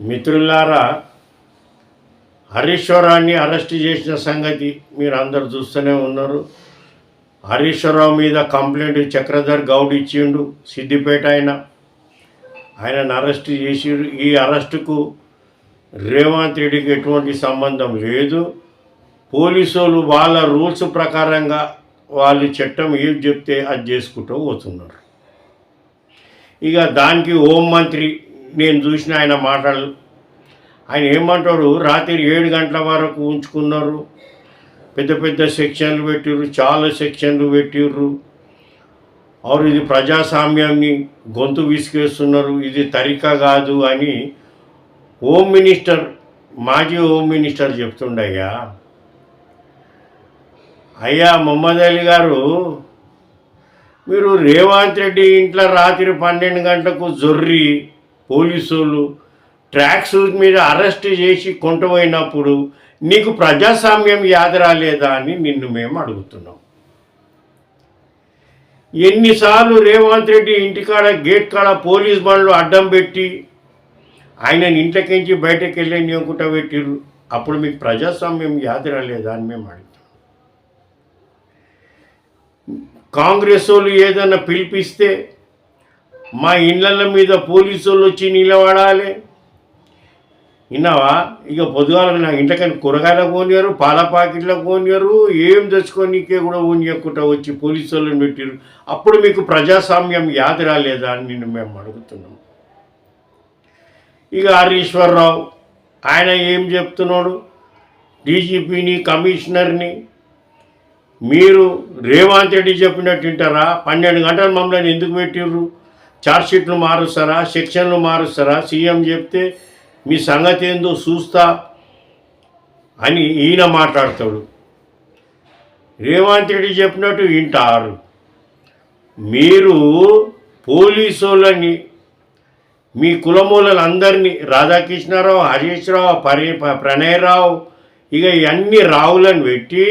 మిత్రులారా హరీశ్వరాన్ని అరెస్ట్ చేసిన సంగతి మీరు అందరు చూస్తూనే ఉన్నారు. హరీశ్వరరావు మీద కంప్లైంట్ చక్రధర్ గౌడ్ ఇచ్చిండు సిద్దిపేట ఆయన ఆయనను అరెస్ట్ చేసిండు ఈ అరెస్టుకు రేవంత్ రెడ్డికి ఎటువంటి సంబంధం లేదు. పోలీసు వాళ్ళు వాళ్ళ రూల్స్ ప్రకారంగా వాళ్ళు చట్టం ఏం చెప్తే అది చేసుకుంటూ పోతున్నారు. ఇక దానికి హోంమంత్రి నేను చూసిన ఆయన మాటలు. ఆయన ఏమంటారు? రాత్రి ఏడు గంటల వరకు ఉంచుకున్నారు. పెద్ద పెద్ద సెక్షన్లు పెట్టిర్రు చాలా సెక్షన్లు పెట్టిర్రు. వారు ఇది ప్రజాస్వామ్యాన్ని గొంతు విసిగేస్తున్నారు. ఇది తరిక కాదు అని హోమ్ మినిస్టర్ మాజీ హోమ్ మినిస్టర్ చెప్తుండయ్యా. అయ్యా మొహమ్మద్ అలీ గారు మీరు రేవంత్ రెడ్డి ఇంట్లో రాత్రి పన్నెండు గంటలకు జొర్రి పోలీసులు ట్రాక్ సూట్ మీద అరెస్ట్ చేసి కొంటపోయినప్పుడు నీకు ప్రజాస్వామ్యం యాద రాలేదా అని నిన్ను మేము అడుగుతున్నాం. ఎన్నిసార్లు రేవంత్ రెడ్డి ఇంటికాడ గేట్ కాడ పోలీస్ బండ్లు అడ్డం పెట్టి ఆయనని ఇంట్లోకించి బయటకు వెళ్ళి నీకుంటా పెట్టిర్రు. అప్పుడు మీకు ప్రజాస్వామ్యం యాదరాలేదా అని మేము అడుగుతాం కాంగ్రెస్ వాళ్ళు ఏదైనా పిలిపిస్తే మా ఇళ్ళ మీద పోలీసు వాళ్ళు వచ్చి నిలబడాలి విన్నావా? ఇక పొద్దుగాల నా ఇంటికని కూరగాయలు పోనియారు పాల ప్యాకెట్లకు పోనియారు ఏం తెచ్చుకోనీకే కూడా పోనీయకుండా వచ్చి పోలీసు వాళ్ళని పెట్టారు. అప్పుడు మీకు ప్రజాస్వామ్యం యాద రాలేదా అని నిన్ను మేము అడుగుతున్నాం. ఇక హరీశ్వరరావు ఆయన ఏం చెప్తున్నాడు? డీజీపీని కమిషనర్ని మీరు రేవంత్ రెడ్డి చెప్పినట్టు వింటారా? పన్నెండు గంటలు మమ్మల్ని ఎందుకు పెట్టిర్రు? ఛార్జ్షీట్లు మారుస్తారా? సెక్షన్లు మారుస్తారా? సీఎం చెప్తే మీ సంగతి ఏందో చూస్తా అని ఈయన మాట్లాడతాడు. రేవంత్ రెడ్డి చెప్పినట్టు వింటారు. మీరు పోలీసు వాళ్ళని మీ కులమూలందరినీ రాధాకృష్ణారావు హరీష్ రావు పరి ప్రణయరావు ఇక ఇవన్నీ రావులను పెట్టి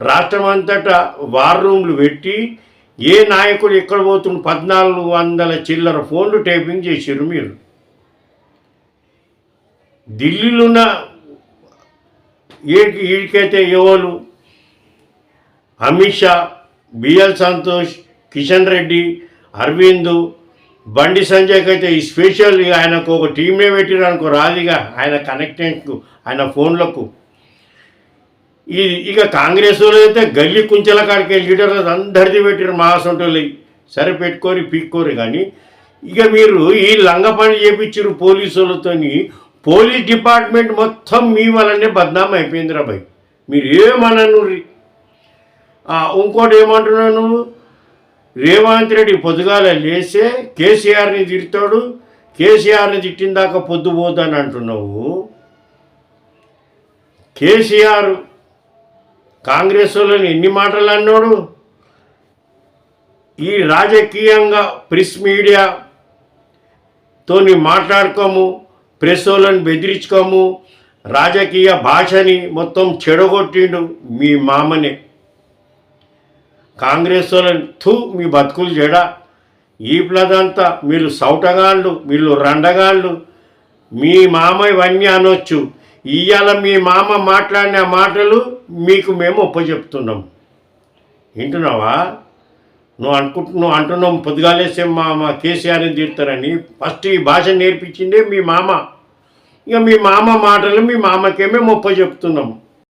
రాష్ట్రం అంతటా వార్ రూమ్లు పెట్టి ఏ నాయకుడు ఎక్కడ పోతున్న పద్నాలుగు వందల చిల్లర ఫోన్లు టైపింగ్ చేసారు మీరు. ఢిల్లీలో ఉన్న ఏడికి ఎవరు? అమిత్ షా బిఎల్ సంతోష్ కిషన్ రెడ్డి అరవింద్ బండి సంజయ్కి అయితే ఈ స్పెషల్ ఆయనకు ఒక టీమే పెట్టిరు రాదుగా ఆయన కనెక్టెంట్కు ఆయన ఫోన్లకు. ఈ ఇక కాంగ్రెస్ వాళ్ళు అయితే గల్లి కుంచెల కాడికి లీడర్లు అందరిది పెట్టిన మహాసంటోళ్ళు సరే పెట్టుకోరి పీక్కోరు కానీ ఇక మీరు ఈ లంగ పని చేపించారు పోలీసు వాళ్ళతోని పోలీస్ డిపార్ట్మెంట్ మొత్తం మీ వలనే బద్నాం అయిపోయింది రా భయ్ మీరు ఏమనను ఇంకోటి ఏమంటున్నావు నువ్వు? రేవంత్ రెడ్డి పొద్దుగాల లేసే కేసీఆర్ని తిడతాడు కేసీఆర్ని తిట్టిన దాకా పొద్దుపోదని అంటున్నావు కేసీఆర్ కాంగ్రెస్ వాళ్ళని ఎన్ని మాటలు అన్నాడు? ఈ రాజకీయంగా ప్రెస్ మీడియా తోని మాట్లాడుకోము ప్రెస్ వాళ్ళని బెదిరించుకోము రాజకీయ భాషని మొత్తం చెడగొట్టిండు మీ మామనే. కాంగ్రెస్ వాళ్ళని థూ మీ బతుకులు చెడ. ఈ ప్లదంతా మీరు సౌటగాళ్ళు మీరు రండగాళ్ళు మీ మామ ఇవన్నీ అనొచ్చు. ఇవాళ మీ మామ మాట్లాడిన మాటలు మీకు మేము ఒప్పచెప్తున్నాం వింటున్నావా? నువ్వు అనుకుంటున్నావు నువ్వు అంటున్నావు పొద్దుగాలేసే మా మా కేసీఆర్ని తీరుతారని. ఫస్ట్ ఈ భాష నేర్పించిందే మీ మామ. ఇక మీ మామ మాటలు మీ మామకే మేము ఒప్పచెప్తున్నాం